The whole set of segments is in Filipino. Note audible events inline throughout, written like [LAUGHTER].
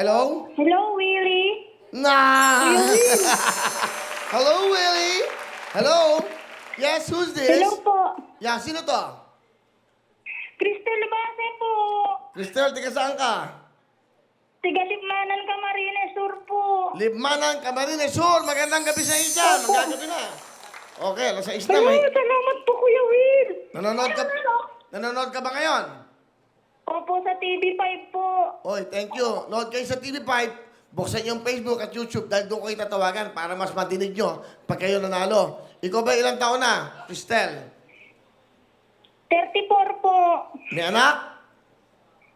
Hello? Hello, Willie. Nah! [LAUGHS] Hello, Willie? Hello? Yes, who's this? Hello po. Yeah, sino to? Cristel Base po. Cristel, tiga saan ka? Tigalipmanan Camarines Sur po. Libmanan, Camarines Sur. Magandang gabi sa inyo dyan. Magagabi na. Okay, nasa isla. Hello, May... salamat po, Kuya Will. Nanonood ka, nanonood ka ba ngayon? Opo, sa TV5 po. Oy, thank you. Nood kayo sa TV5. Buksan yung Facebook at YouTube dahil doon kayo tatawagan para mas madinig nyo pag kayo nanalo. Ikaw ba ilang taon na, Cristel? 34 po. May anak?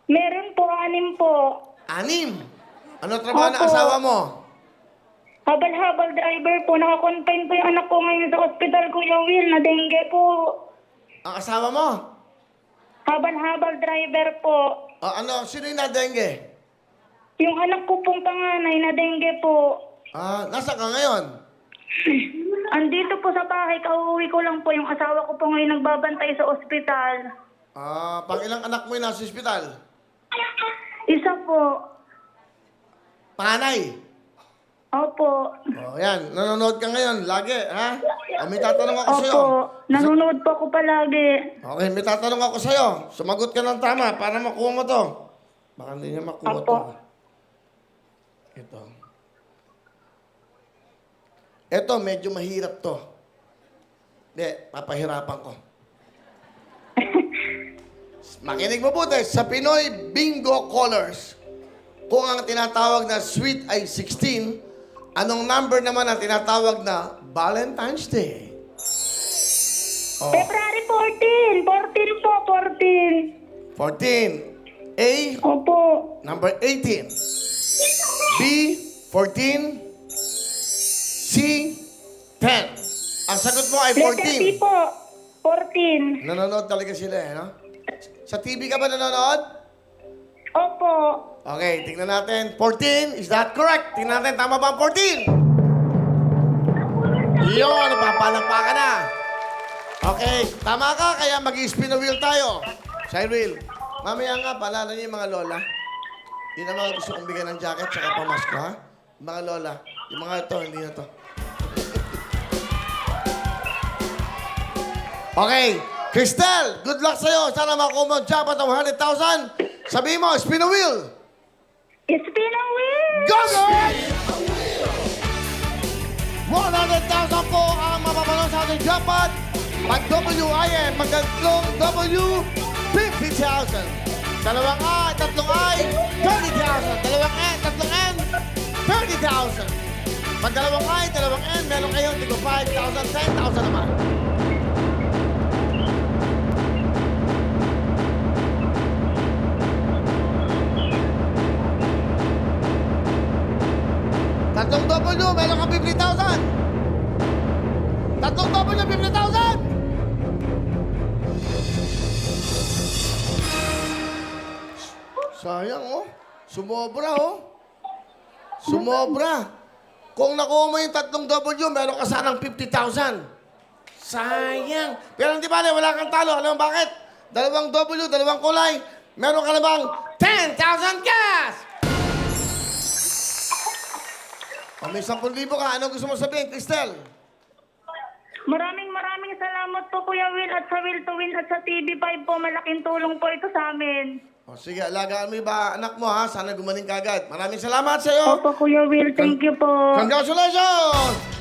Meron po, anim po. Anim. Ano trabaho ng Opo. asawa mo? Habal-habal driver po. Nakakonfine po yung anak ko ngayon sa ospital, Kuya Will, na dengue po. Ang asawa mo? Habal-habal driver po. O, ano, sino yung nadengue? Yung anak ko pong panganay na dengue po. Ah, nasa ka ngayon? [CLEARS THROAT] Andito po sa bahay, kauwi ko lang po yung asawa ko po ngayon nagbabantay sa ospital. Ah, pang ilang anak mo yung nasa ospital? Isa po. Panay. Opo. O, yan. Nanonood ka ngayon. Lagi, ha? O, may tatanong ako sa'yo. Opo. Nanonood po ako palagi. Okay, may tatanong ako sa'yo. Sumagot ka ng tama para makuha mo to. Baka hindi niya makuha Apo. to. Ito. Ito, medyo mahirap to. Hindi, papahirapan ko. [LAUGHS] Makinig mabuti. Sa Pinoy Bingo Colors, kung ang tinatawag na sweet ay 16, anong number naman ang tinatawag na Valentine's Day? Oh. February 14. 14 po, 14. 14. A, Opo. number 18. B, 14. C, 10. Ang sagot mo ay Letter B 14. po. 14. Nanonood talaga sila eh, no? Sa TV ka ba nanonood? Opo. Okay, tingnan natin. 14, is that correct? Tingnan natin, tama ba ang 14? Yun, napapalakpakan na. Okay, tama ka, kaya mag-spin the wheel tayo. Wheel. Mamaya nga, paalala niyo yung mga lola. Yun ang mga gusto kong bigyan ng jacket tsaka pamasko, ha? Mga lola. Yung mga ito, hindi na to. Okay, Cristel, good luck sa'yo. Sana makuha mo ang jackpot ng 100,000. Sabihin mo, spin the wheel. Spin a wheel. Go, girl! 100,000 po ang mapapanood sa ating jackpot. Pag W ay eh, magandang W, 50,000. Dalawang A, tatlong I, 30,000. Dalawang N, tatlong N, 30,000. Pag dalawang I, dalawang N, meron kayong tigo 5,000, 10,000 naman. Tatlong W, meron kang 50,000. Tatlong W, 50,000. Sayang, oh. Sumobra, oh. Sumobra. Kung nakuha mo yung tatlong W, meron ka sanang 50,000. Sayang. Pero hindi ba, wala kang talo. Alam mo bakit? Dalawang W, dalawang kulay. Meron ka namang 10,000 cash! May 10,000 ka. Ano gusto mo sabihin, Cristel? Maraming maraming salamat po Kuya Will at sa Will to Win at sa TV5 po. Malaking tulong po ito sa amin. O, sige, alagaan mo ba anak mo, ha? Sana gumaling ka agad. Maraming salamat sa iyo. Opo Kuya Will, thank you po. Congratulations!